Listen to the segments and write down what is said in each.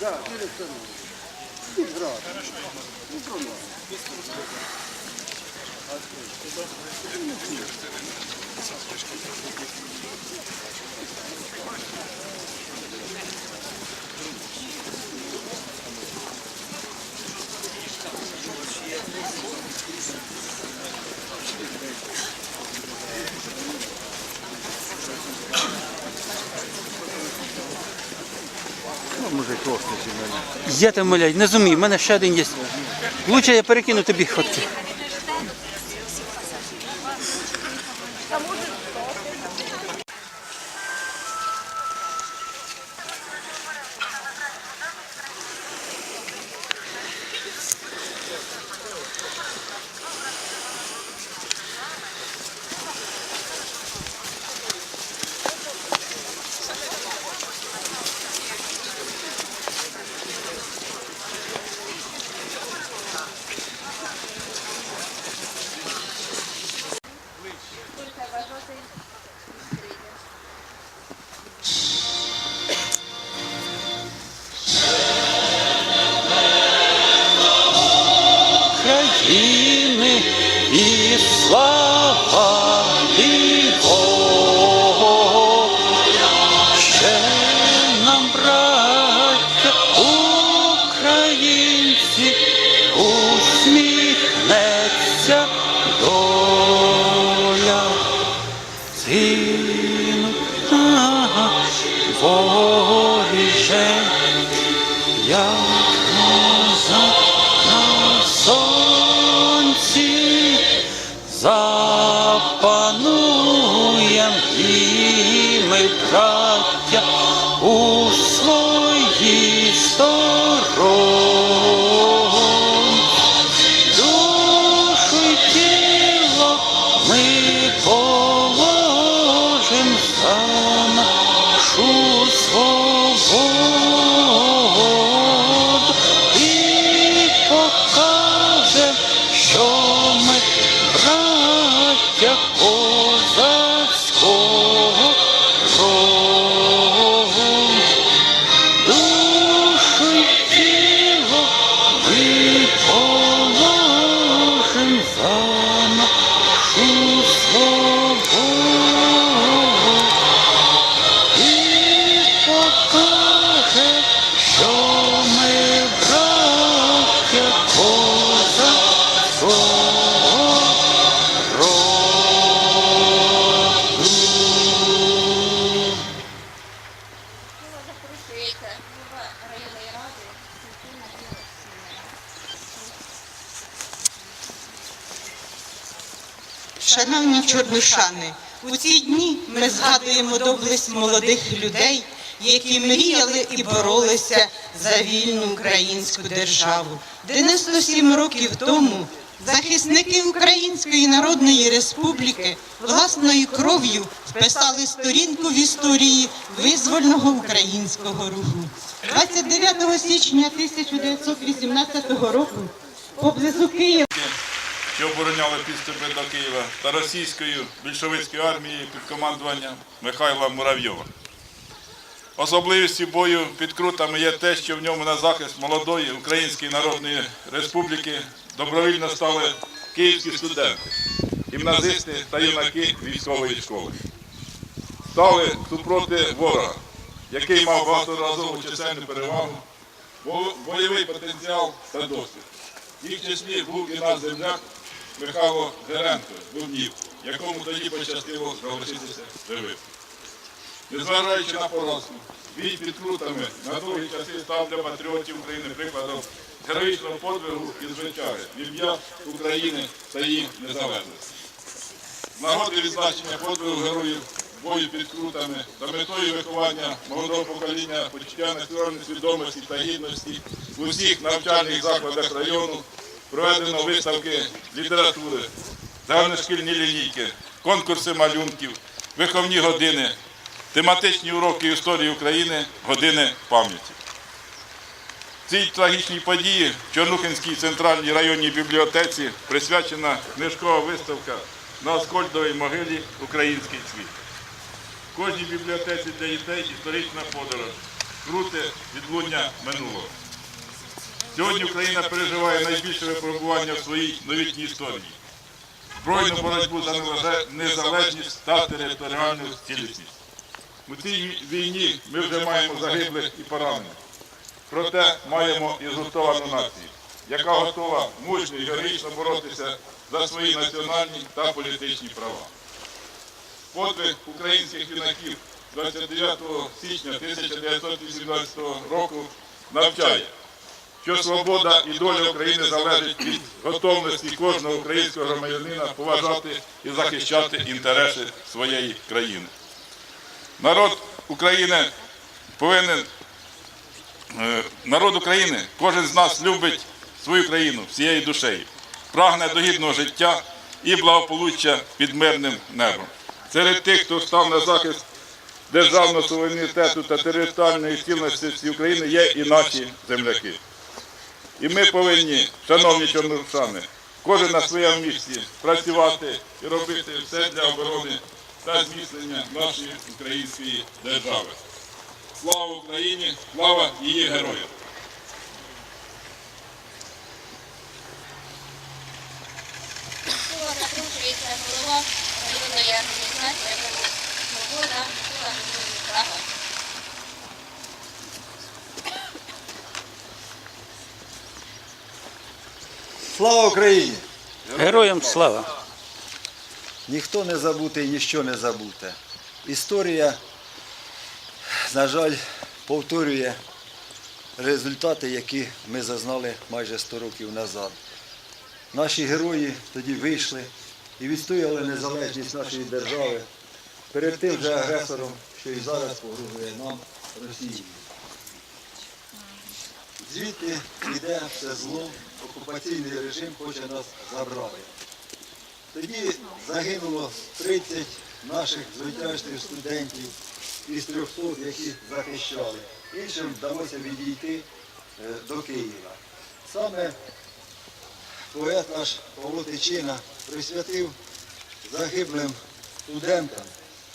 Да, перестановка. И град. Ну, правда. Ну, може, косничі мене. Я там моляю, не зумію, в мене ще один є. Лучше я перекину тобі фотки. І Шановні чорнушани, у ці дні ми згадуємо доблесть молодих людей, які мріяли і боролися за вільну українську державу. 97 років тому захисники Української Народної Республіки власною кров'ю вписали сторінку в історії визвольного українського руху. 29 січня 1918 року поблизу Києва що обороняли підступи до Києва, та російською більшовицькою армією під командуванням Михайла Муравйова. Особливістю бою під Крутами є те, що в ньому на захист молодої Української Народної Республіки добровільно стали київські студенти, гімназисти та юнаки військової школи. Стали супроти ворога, який мав багаторазову чисельну перевагу, бо- бойовий потенціал та досвід. Їх числі був і наш земляк Михайло Геренко з Бубнів, якому тоді пощастило залишитися живим. Незважаючи на поразку, бій під крутами на довгі часи став для патріотів України прикладом героїчного подвигу і звичаї в ім'я України та її незалежності. Нагоди відзначення подвигу героїв бою під крутами та метою виховання молодого покоління почуття національної свідомості та гідності у всіх навчальних закладах району проведено виставки літератури, загальношкільні лінійки, конкурси малюнків, виховні години, тематичні уроки історії України, години пам'яті. Цій трагічній події в Чорнухинській центральній районній бібліотеці присвячена книжкова виставка на Аскольдовій могилі Український світ. В кожній бібліотеці для дітей історична подорож крути відлуння минулого. Сьогодні Україна переживає найбільше випробування в своїй новітній історії. Збройну боротьбу за незалежність та територіальну цілісність. У цій війні ми вже маємо загиблих і поранених. Проте маємо і згуртовану націю, яка готова мужньо і героїчно боротися за свої національні та політичні права. Подвиг українських юнаків 29 січня 1918 року навчає, що свобода і доля України залежить від готовності кожного українського громадянина поважати і захищати інтереси своєї країни. Народ України повинен Е, народ України, кожен з нас любить свою країну всією душею, прагне до гідного життя і благополуччя під мирним небом. Серед тих, хто став на захист державного суверенітету та територіальної цілісності України, є і наші земляки. І ми повинні, шановні чорнорушани, кожен на своєму місці працювати і робити все для оборони та зміцнення нашої української держави. Слава Україні! Слава її героям! Слава Україні! Героям слава! Ніхто не забутий, ніщо не забуте. Історія, на жаль, повторює результати, які ми зазнали майже 100 років назад. Наші герої тоді вийшли і відстояли незалежність нашої держави перед тим же агресором, що і зараз погрожує нам Росії. Звідти йде все зло, окупаційний режим хоче нас забрати. Тоді загинуло 30 наших звитяжних студентів із 300, які захищали. Іншим вдалося відійти е, до Києва. Саме поет наш Павло Тичина присвятив загиблим студентам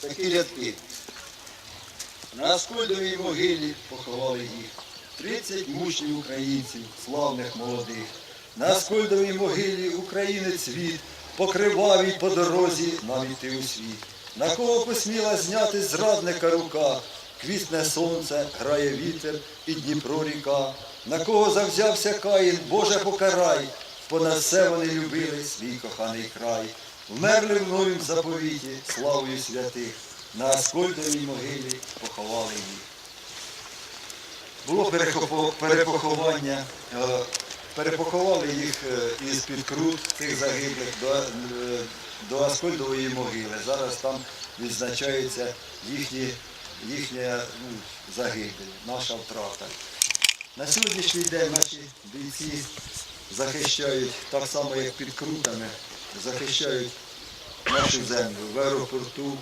такі рядки. На Аскольдовій могилі поховали їх. 30 мучнів українців, славних молодих. На Аскольдовій могилі України цвіт, покривавій по дорозі навіть і у світ. На кого посміла зняти зрадника рука, квітне сонце, грає вітер і Дніпро ріка. На кого завзявся Каїн, Боже покарай, понад все вони любили свій коханий край. Вмерли в новім заповіті, славою святих, на Аскольдовій могилі поховали їх. Було перепоховання, е, перепоховали їх е, із-під крут тих загиблих до, е, до Аскольдової могили. Зараз там відзначається їхні, їхня ну, загибель, наша втрата. На сьогоднішній день наші бійці захищають так само, як під крутами, захищають нашу землю в аеропорту,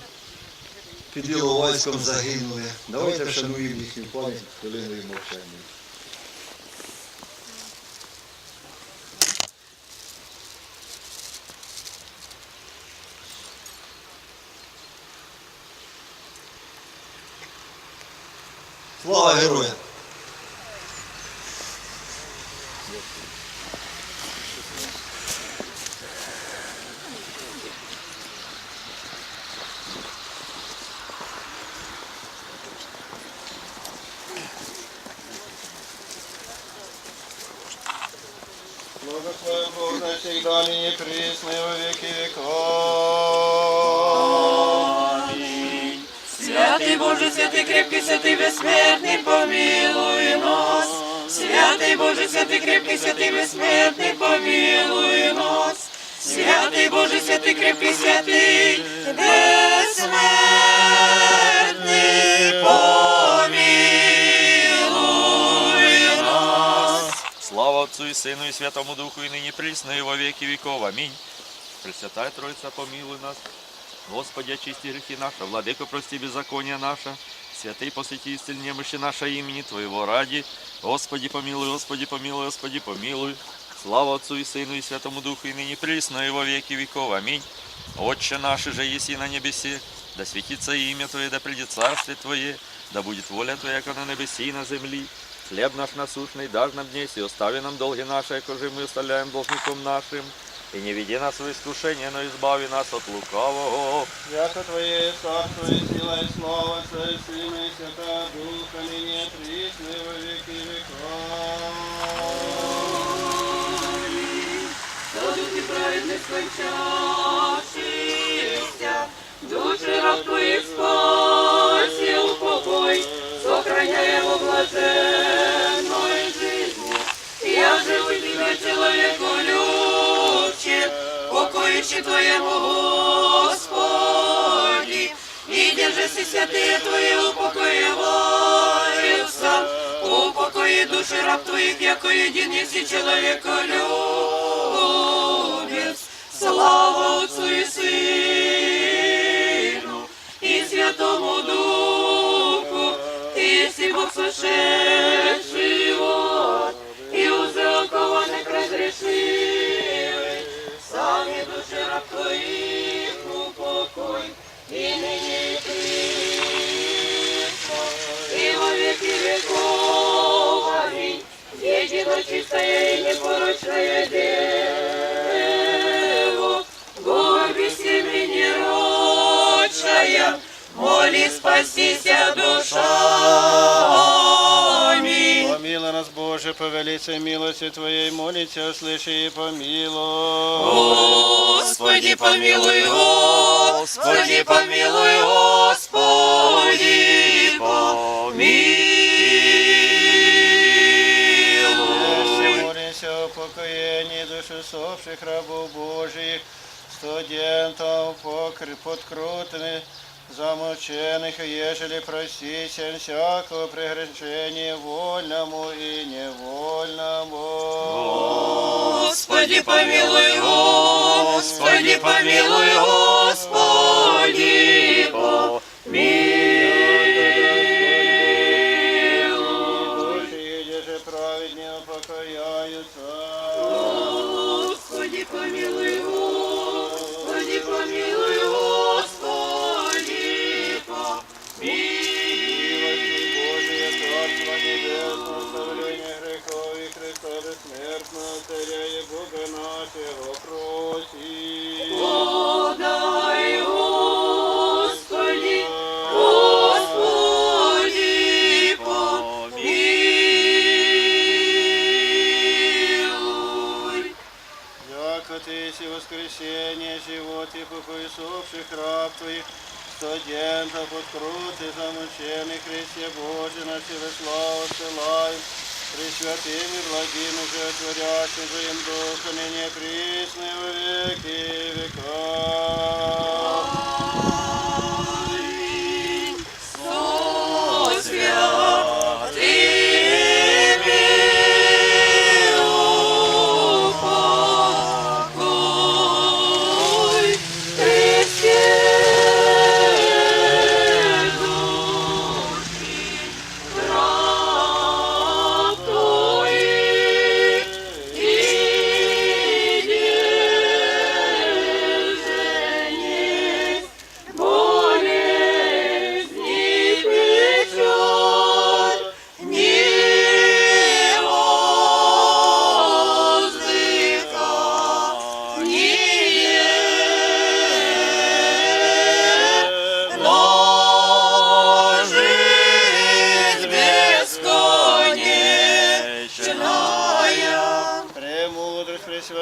під Іловайськом загинули. Давайте вшануємо їхню пам'ять хвилиною мовчання. Слава героям! Благослови Бог на всегда, ныне пресно и во веки веков. Святий Боже, святий крепкий, святий безсмертний, помилуй нас. Святий Боже, святий крепкий, святий безсмертний, помилуй нас. Святий Боже, святий крепкий, святий безсмертний, помилуй Отцу и Сыну и Святому Духу, и ныне присно, и во веки веков. Аминь. Пресвятая Троица, помилуй нас. Господи, очисти грехи наши, Владыка, прости беззаконие наше. Святый, посвяти исцель немощи наше имени Твоего ради. Господи, помилуй, Господи, помилуй, Господи, помилуй. Слава Отцу и Сыну и Святому Духу, и ныне присно, и во веки веков. Аминь. Отче наш, же еси на небесе, да светится имя Твое, да придет царствие Твое, да будет воля Твоя, как на небеси и на земли. Хлеб наш насущный дашь нам днесь, и остави нам долги наши, як же мы оставляем должником нашим. И не веди нас в искушение, но избави нас от лукавого. Яко Твое царство и сила и слава, Отца Сына и Святого Духа, ныне присно и во веки веков. Садуки праведних скончавшихся, души раб твоих живу тебя, человеку любче, покоище твоему Господи, и держи святые твои упокоиваются, упокои души раб твоих, яко един если человеколюбец. Слава Отцу и Сыну и Святому Духу, Ты есть Бог Едино чистое и непорочное Дево, Горби семени рочая, моли спасися душами. Помилуй нас, Боже, по велице милости Твоей, молится, услыши и помилуй. Господи, помилуй, Господи, помилуй, Господи, помилуй. Душ рабов Божьих, студентов, подкрутных, замученных, ежели простите всякого прегрешения вольному и невольному. Господи, помилуй, Господи, помилуй, Господи, студентов, подкрутых, замученных, Христе Божий, на тебе славу ссылаем, Пресвятым и благим уже творящим Твоим Духом, ныне присно и во веки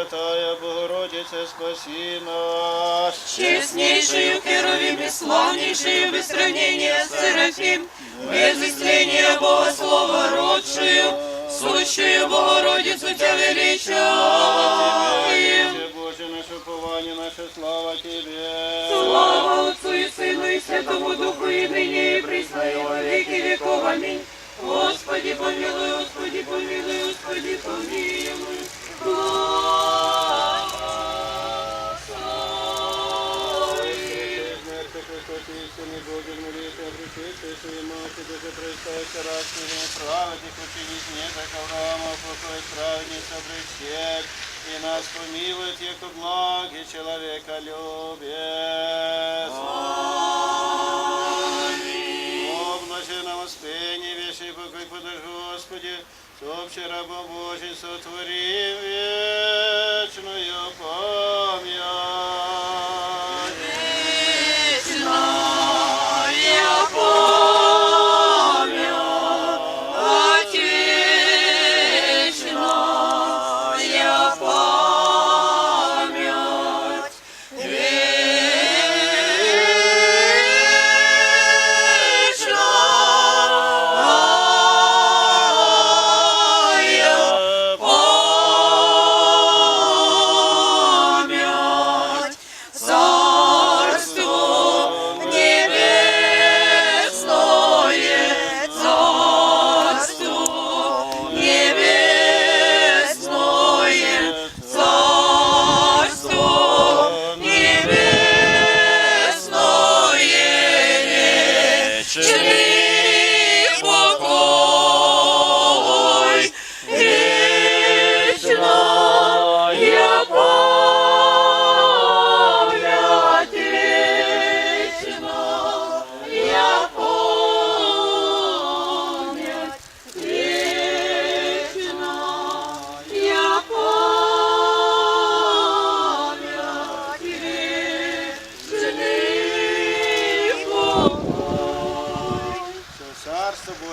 Пресвятая Богородица, спаси нас. Честнейшую Херувим и славнейшую без сравнения Серафим, без истления Бога Слова родшую, сущую Богородицу Тебя величаем. Боже, наше упование, наша слава Тебе. Слава Отцу и Сыну и Святому Духу, и ныне и присно и во веки веков. Аминь. Господи, помилуй, Господи, помилуй, Господи, помилуй.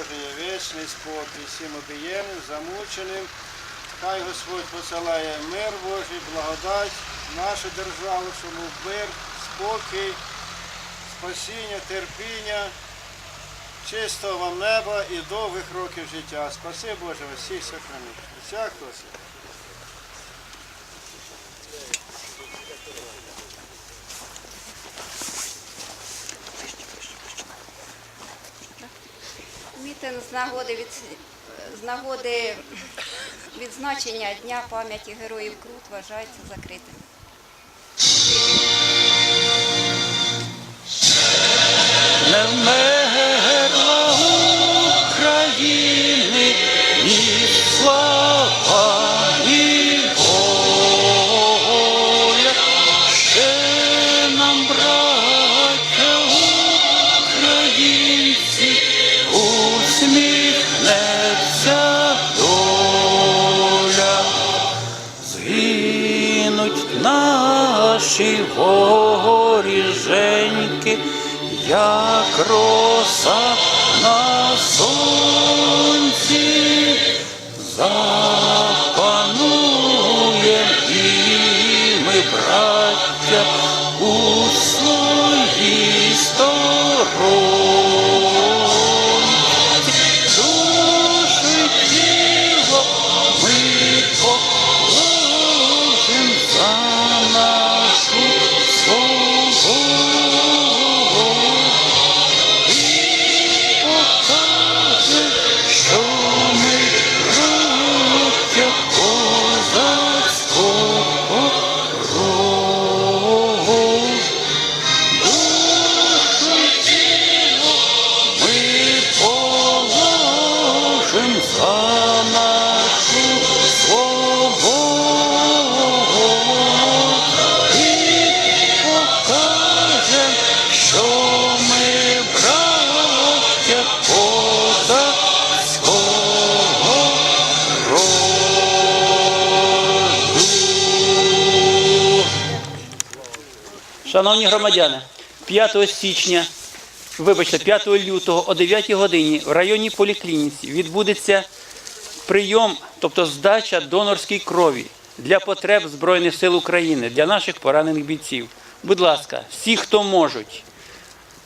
Царство Божие, вечний спокій всім обієнним, замученим. Хай Господь посилає мир Божий, благодать нашу державу, щоб був мир, спокій, спасіння, терпіння, чистого вам неба і довгих років життя. Спаси Боже всіх сохранить. Всякого. Мітинг з нагоди від з нагоди відзначення Дня пам'яті героїв Крут вважається закритим. Не наші воріженьки, як роса на сонці, Шановні громадяни, 5 січня, вибачте, 5 лютого о 9 годині в районній поліклініці відбудеться прийом, тобто здача донорської крові для потреб Збройних сил України, для наших поранених бійців. Будь ласка, всі, хто можуть,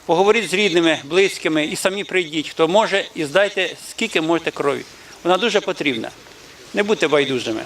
поговоріть з рідними, близькими і самі прийдіть, хто може, і здайте скільки можете крові. Вона дуже потрібна. Не будьте байдужими.